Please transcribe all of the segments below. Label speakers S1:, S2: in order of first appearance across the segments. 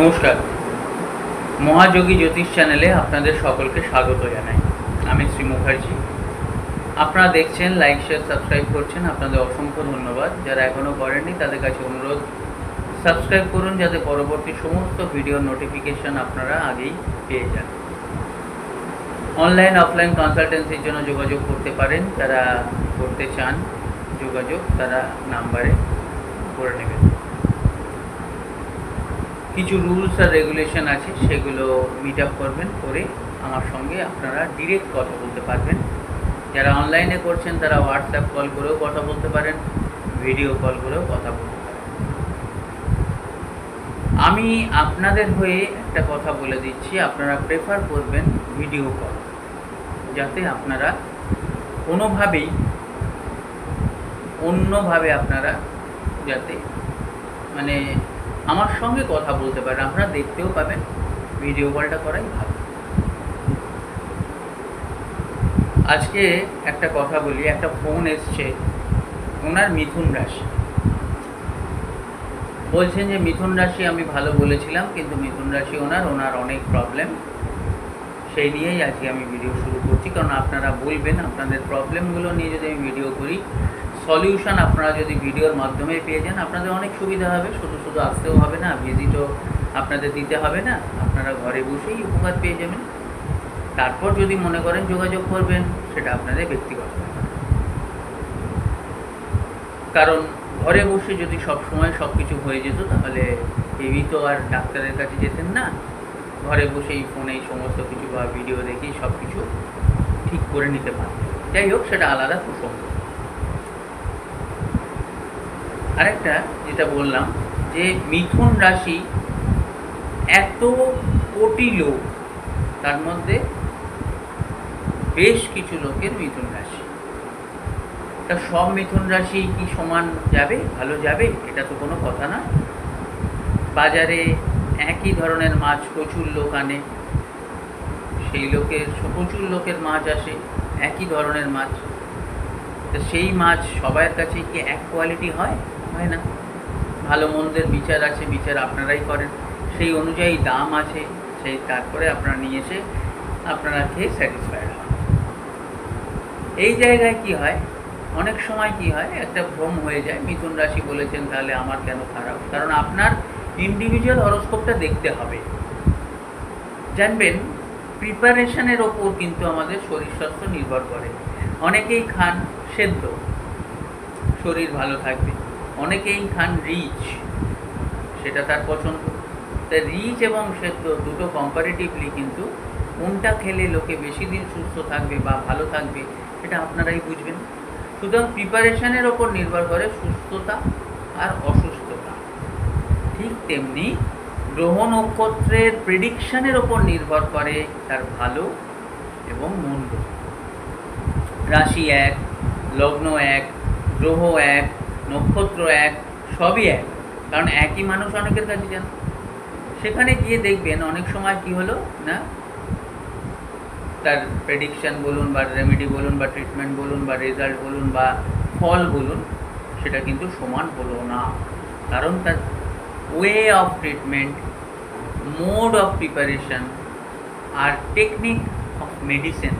S1: নমস্কার। মহাযোগী জ্যোতিষ চ্যানেলে আপনাদের সকলকে স্বাগত জানাই। আমি শ্রী মুখার্জি। আপনারা দেখছেন লাইক শেয়ার সাবস্ক্রাইব করছেন। আপনাদের অসংখ্য ধন্যবাদ। যারা এখনও করেননি, তাদের কাছে অনুরোধ। সাবস্ক্রাইব করুন যাতে পরবর্তী সমস্ত ভিডিও নোটিফিকেশন আপনারা আগেই পেয়ে যান। অনলাইন অফলাইন কনসালটেন্সির জন্য যোগাযোগ করতে পারেন। যারা করতে চান যোগাযোগ, তারা নাম্বারে করে নেবেন। কিছু রুলস আর রেগুলেশন আছে, সেগুলো মিট আপ করবেন, করে আমার সঙ্গে আপনারা ডিরেক্ট কথা বলতে পারবেন। যারা অনলাইনে করছেন, তারা হোয়াটসঅ্যাপ কল করেও কথা বলতে পারেন ভিডিও কল করেও কথা বলতে পারেন। আমি আপনাদের হয়ে একটা কথা বলে দিচ্ছি, আপনারা প্রেফার করবেন ভিডিও কল যাতে আপনারা কোনোভাবেই, অন্যভাবে আপনারা যাতে মানে আমার সঙ্গে কথা বলতে পারেন আপনারা দেখতেও পাবেন ভিডিও কলটা করাই ভালো। আজকে একটা কথা বলি, একটা ফোন এসছে, ওনার মিথুন রাশি। বলছেন যে, মিথুন রাশি আমি ভালো বলেছিলাম, কিন্তু মিথুন রাশি ওনার ওনার অনেক প্রবলেম সেই নিয়েই আজকে আমি ভিডিও শুরু করছি। কারণ আপনারা বলবেন, আপনাদের প্রবলেমগুলো নিয়ে যদি আমি ভিডিও করি সলিউশন আপনারা যদি ভিডিওর মাধ্যমে পেয়ে যান, আপনাদের অনেক সুবিধা হবে। শুধু শুধু আসতেও হবে না ভিজিটও আপনাদের দিতে হবে না। আপনারা ঘরে বসেই উপকার পেয়ে যাবেন। তারপর যদি মনে করেন যোগাযোগ করবেন, সেটা আপনাদের ব্যক্তিগত কারণ ঘরে বসে যদি সব সময় সব কিছু হয়ে যেত, তাহলে কেউই তো আর ডাক্তারের কাছে যেতেন না। ঘরে বসেই ফোনেই সমস্ত কিছু বা ভিডিও দেখেই সব কিছু ঠিক করে নিতে পারতেন। যাই হোক, সেটা আলাদা প্রসঙ্গ আরেকটা যেটা বললাম যে মিথুন রাশি এত কোটি লোক, তার মধ্যে বেশ কিছু লোকের মিথুন রাশি। তা সব মিথুন রাশি কি সমান যাবে? ভালো যাবে? এটা তো কোনো কথা না। বাজারে একই ধরনের মাছ প্রচুর লোক আনে। সেই লোকের প্রচুর লোকের মাছ আসে, একই ধরনের মাছ। তো সেই মাছ সবার কাছে কি এক কোয়ালিটি হয়? হয় না। ভালো মন্দের বিচার আছে, বিচার আপনারাই করেন। সেই অনুযায়ী দাম আছে, সেই তারপরে আপনারা নিয়ে এসে আপনারা খেয়ে স্যাটিসফাইড হন। এই জায়গায় কি হয়? অনেক সময় কি হয়? একটা ভ্রম হয়ে যায়। মিথুন রাশি বলেছেন, তাহলে আমার কেন খারাপ? কারণ আপনার ইন্ডিভিজুয়াল হরস্কোপটা দেখতে হবে। জানবেন প্রিপারেশনের ওপর কিন্তু আমাদের শরীর স্বাস্থ্য নির্ভর করে। অনেকেই খান সেদ্ধ। শরীর ভালো থাকবে। অনেকেই খান রিচ, সেটা তার পছন্দ। তা রিচ এবং সেদ্ধ দুটো কম্পারেটিভলি কিন্তু কোনটা খেলে লোকে বেশি দিন সুস্থ থাকবে বা ভালো থাকবে এটা আপনারাই বুঝবেন। সুতরাং প্রিপারেশনের ওপর নির্ভর করে সুস্থতা আর অসুস্থতা। ঠিক তেমনি গ্রহ নক্ষত্রের প্রেডিকশনের ওপর নির্ভর করে তার ভালো এবং মন্দ। রাশি এক, লগ্ন এক, গ্রহ এক নক্ষত্র এক, সবই এক। কারণ একই মানুষ অনেকের কাছে যান সেখানে গিয়ে দেখবেন অনেক সময় কি হলো না? তার প্রেডিকশন বলুন বা রেমেডি বলুন বা ট্রিটমেন্ট বলুন বা রেজাল্ট বলুন বা ফল বলুন, সেটা কিন্তু সমান হলো না। কারণ তার way of treatment mode of preparation R technique of medicine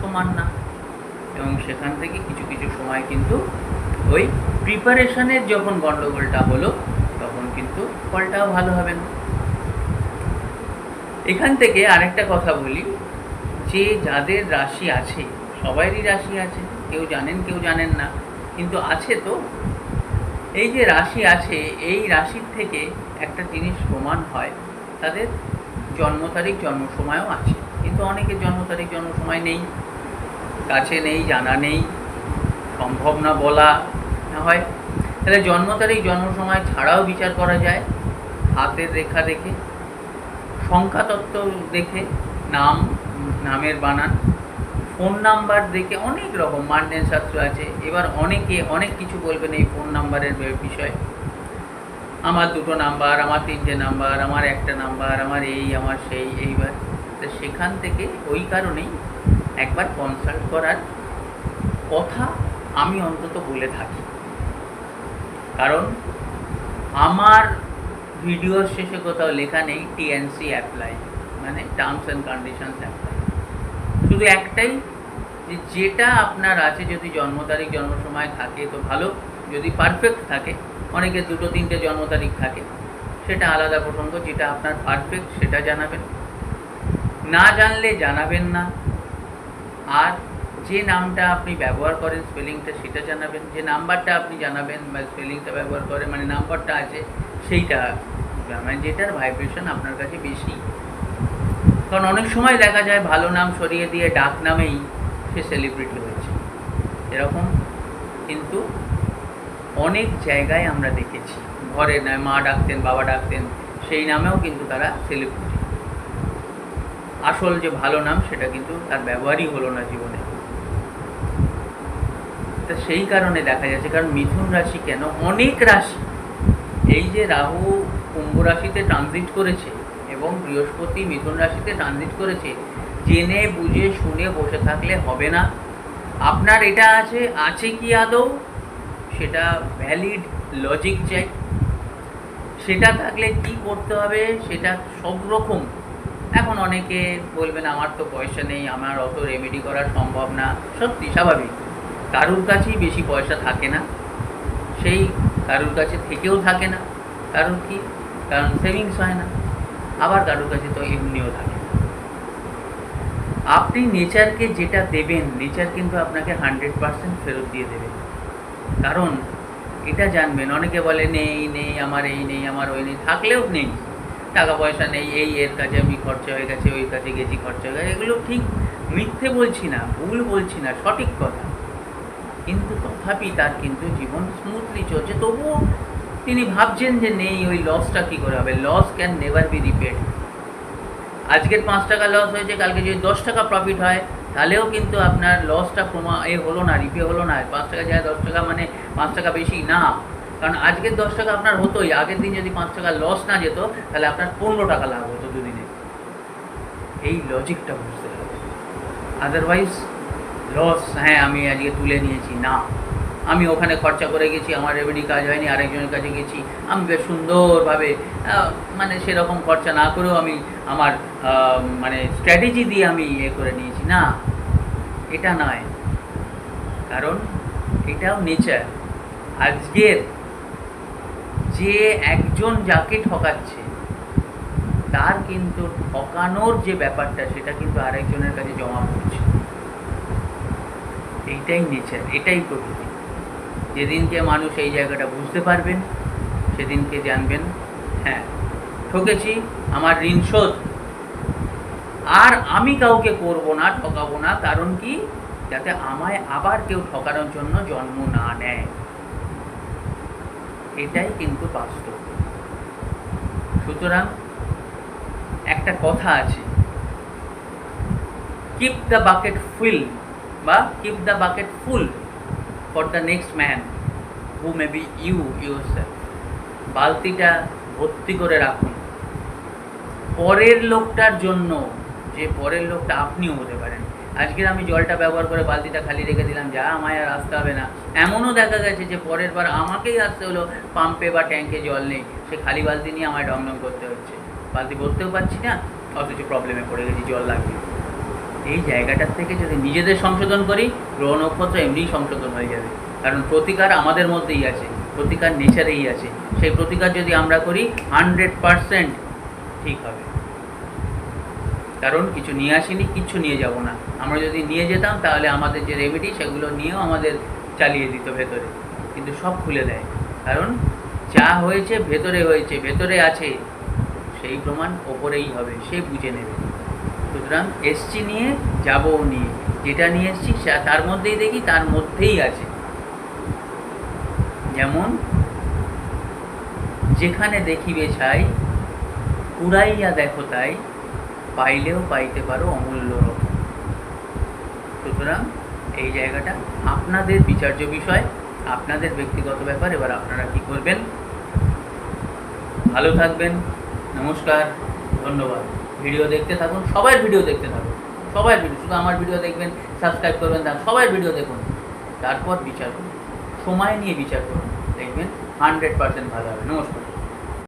S1: সমান না। এবং সেখান থেকে কিছু কিছু সময় কিন্তু ওই প্রিপারেশনের যখন গণ্ডগোলটা হলো, তখন কিন্তু ফলটাও ভালো হবে না। এখান থেকে আরেকটা কথা বলি, যে যাদের রাশি আছে সবারই রাশি আছে, কেউ জানেন কেউ জানেন না, কিন্তু আছে তো। এই যে রাশি আছে, এই রাশির থেকে একটা জিনিস প্রমাণ হয়, তাদের জন্ম তারিখ, জন্ম সময়ও আছে, কিন্তু অনেকের জন্ম তারিখ, জন্ম সময় নেই, কাছে নেই, জানা নেই সম্ভব না বলা হয়। তাহলে জন্ম তারিখ, জন্ম সময় ছাড়াও বিচার করা যায়। হাতের রেখা দেখে সংখ্যাতত্ত্ব দেখে, নাম, নামের বানান, ফোন নাম্বার দেখে অনেক রকম, মান্ডেন শাস্ত্র আছে। এবার অনেকে অনেক কিছু বলবেন এই ফোন নাম্বারের বিষয়ে। আমার দুটো নাম্বার, আমার তিনটে নাম্বার, আমার একটা নাম্বার, আমার এই, আমার সেই, এইবার। তো সেখান থেকে ওই কারণেই একবার কনসাল্ট করার কথা আমি অন্তত বলে থাকি। কারণ আমার ভিডিওর শেষে কোথাও লেখা নেই টিএনসি অ্যাপ্লাই মানে টার্মস অ্যান্ড কন্ডিশনস অ্যাপ্লাই শুধু একটাই, যে যেটা আপনার আছে, যদি জন্ম তারিখ, জন্ম সময় থাকে তো ভালো, যদি পারফেক্ট থাকে অনেকের দুটো, তিনটে জন্ম তারিখ থাকে, সেটা আলাদা প্রসঙ্গ, যেটা আপনার পারফেক্ট সেটা জানাবেন। না জানলে জানাবেন না, আর যে নামটা আপনি ব্যবহার করেন স্পেলিংটা সেটা জানাবেন, যে নাম্বারটা আপনি জানাবেন বা স্পেলিংটা ব্যবহার করেন মানে নাম্বারটা আছে সেইটা মানে যেটার ভাইব্রেশন আপনার কাছে বেশি। কারণ অনেক সময় দেখা যায় ভালো নাম সরিয়ে দিয়ে ডাক নামেই সে সেলিব্রিটি হয়েছে এরকম কিন্তু অনেক জায়গায় আমরা দেখেছি। ঘরে নয় মা ডাকতেন, বাবা ডাকতেন, সেই নামেও কিন্তু তারা সেলিব্রিটি আসল যে ভালো নাম সেটা কিন্তু তার ব্যবহারই হলো না জীবনে। তা সেই কারণে দেখা যাচ্ছে, কারণ মিথুন রাশি কেন? অনেক রাশি। এই যে রাহু কুম্ভ রাশিতে ট্রানজিট করেছে এবং বৃহস্পতি মিথুন রাশিতে ট্রানজিট করেছে, জেনে, বুঝে, শুনে বসে থাকলে হবে না। আপনার এটা আছে আছে কি আদৌ? সেটা ভ্যালিড লজিক চাই সেটা থাকলে কি করতে হবে? সেটা সব রকম। এখন অনেকে বলবেন, আমার তো পয়সা নেই, আমার অত রেমেডি করা সম্ভব না। সত্যি, স্বাভাবিক। কারুর কাছেই বেশি পয়সা থাকে না, সেই কারুর কাছে থেকেও থাকে না। কারণ কি? কারণ সেভিংস হয় না, আবার কারুর কাছে তো এমনিও থাকে না। আপনি নেচারকে যেটা দেবেন নেচার কিন্তু আপনাকে হান্ড্রেড পার্সেন্ট ফেরত দিয়ে দেবে। কারণ এটা জানবেন, অনেকে বলে, নেই নেই, আমার এই নেই, আমার ওই নেই। থাকলেও নেই। টাকা পয়সা নেই, এই এর কাছে আমি খরচা হয়ে গেছে, ওই কাছে গেছি, খরচা হয়ে গেছে। এগুলো ঠিক মিথ্যে বলছি না, ভুল বলছি না, সঠিক কথা। কিন্তু তথাপি তার কিন্তু জীবন স্মুথলি চলছে। তবুও তিনি ভাবছেন যে, নেই, ওই লসটা কী করে হবে? Loss can never be repaid আজকের পাঁচ টাকা লস হয়েছে, কালকে যদি দশ টাকা প্রফিট হয়, তাহলেও কিন্তু আপনার লসটা প্রমা, এ হলো না রিপে হলো না। পাঁচ টাকা যায় দশ টাকা মানে পাঁচ টাকা বেশি না। কারণ আজকের দশ টাকা আপনার হতোই, আগের দিন যদি পাঁচ টাকা লস না যেত, তাহলে আপনার পনেরো টাকা লাভ হতো দুদিনে। এই লজিকটা বুঝতে হবে আদারওয়াইজ লস হ্যাঁ আমি আজকে তুলে নিয়েছি, না। আমি ওখানে খরচা করে গেছি, আমার রেমেডি কাজ হয়নি, আরেকজনের কাছে গেছি। আমি বেশ সুন্দরভাবে মানে সেরকম খরচা না করেও আমি আমার মানে স্ট্র্যাটেজি দিয়ে আমি ইয়ে করে নিয়েছি, না। এটা নয়। কারণ এটাও নেচার আজকের যে একজন যাকে ঠকাচ্ছে, তার কিন্তু ঠকানোর যে ব্যাপারটা, সেটা কিন্তু আরেকজনের কাছে জমা পড়ছে। এইটাই নেচার এটাই প্রকৃতি। যেদিনকে মানুষ এই জায়গাটা বুঝতে পারবেন, সেদিনকে জানবেন হ্যাঁ ঠকেছি, আমার ঋণ শোধ। আর আমি কাউকে করব না, ঠকাবো না, কারণ কি? যাতে আমায় আবার কেউ ঠকানোর জন্য জন্ম না নেয়। এটাই কিন্তু বাস্তব। সুতরাং একটা কথা আছে। কিপ দ্য বাকেট ফুল বা keep the bucket full for the next man who may be you your বালতিটা ভর্তি করে রাখুন। পরের লোকটার জন্য, যে পরের লোকটা আপনিও হতে পারেন। আজকের আমি জলটা ব্যবহার করে বালতিটা খালি রেখে দিলাম, যা আমায় আর আসতে হবে না। এমনও দেখা গেছে যে পরের বার আমাকেই আসতে হলো পাম্পে বা ট্যাঙ্কে জল নেই। সে খালি বালতি নিয়ে আমায় ডংডং করতে হচ্ছে। বালতি ভরতেও পারছি না, অথচ প্রবলেমে পড়ে গেছি, জল লাগবে। এই জায়গাটার থেকে যদি নিজেদের সংশোধন করি গ্রহ নক্ষত্র এমনিই সংশোধন হয়ে যাবে। কারণ প্রতিকার আমাদের মধ্যেই আছে, প্রতিকার নেচারেই আছে। সেই প্রতিকার যদি আমরা করি হান্ড্রেড পারসেন্ট ঠিক হবে। কারণ কিছু নিয়ে আসিনি, কিচ্ছু নিয়ে যাব না। আমরা যদি নিয়ে যেতাম, তাহলে আমাদের যে রেমেডি সেগুলো নিয়েও আমাদের চালিয়ে দিত ভেতরে। কিন্তু সব খুলে দেয়। কারণ যা হয়েছে, ভেতরে হয়েছে, ভেতরে আছে। সেই প্রমাণ ওপরেই হবে, সে বুঝে নেবে। সুতরাং এসছি নিয়ে যাব নিয়ে। যেটা নিয়ে এসছি তার মধ্যেই দেখি, তার মধ্যেই আছে। যেমন, যেখানে দেখিবে ছাই, উড়াইয়া দেখো তাই, পাইলেও পাইতে পারো অমূল্য রত্ন সুতরাং এই জায়গাটা আপনাদের বিচার্য বিষয়, আপনাদের ব্যক্তিগত ব্যাপার। এবার আপনারা কি করবেন? ভালো থাকবেন। নমস্কার। ধন্যবাদ। ভিডিও দেখতে থাকুন, সবাই ভিডিও দেখতে থাকুন, সবাই ভিডিও, শুধু আমার ভিডিও দেখবেন সাবস্ক্রাইব করবেন তার সবাই ভিডিও দেখুন। তারপর বিচার করুন, সময় নিয়ে বিচার করুন, দেখবেন হান্ড্রেড পার্সেন্ট ভালো হবে, নমস্কার।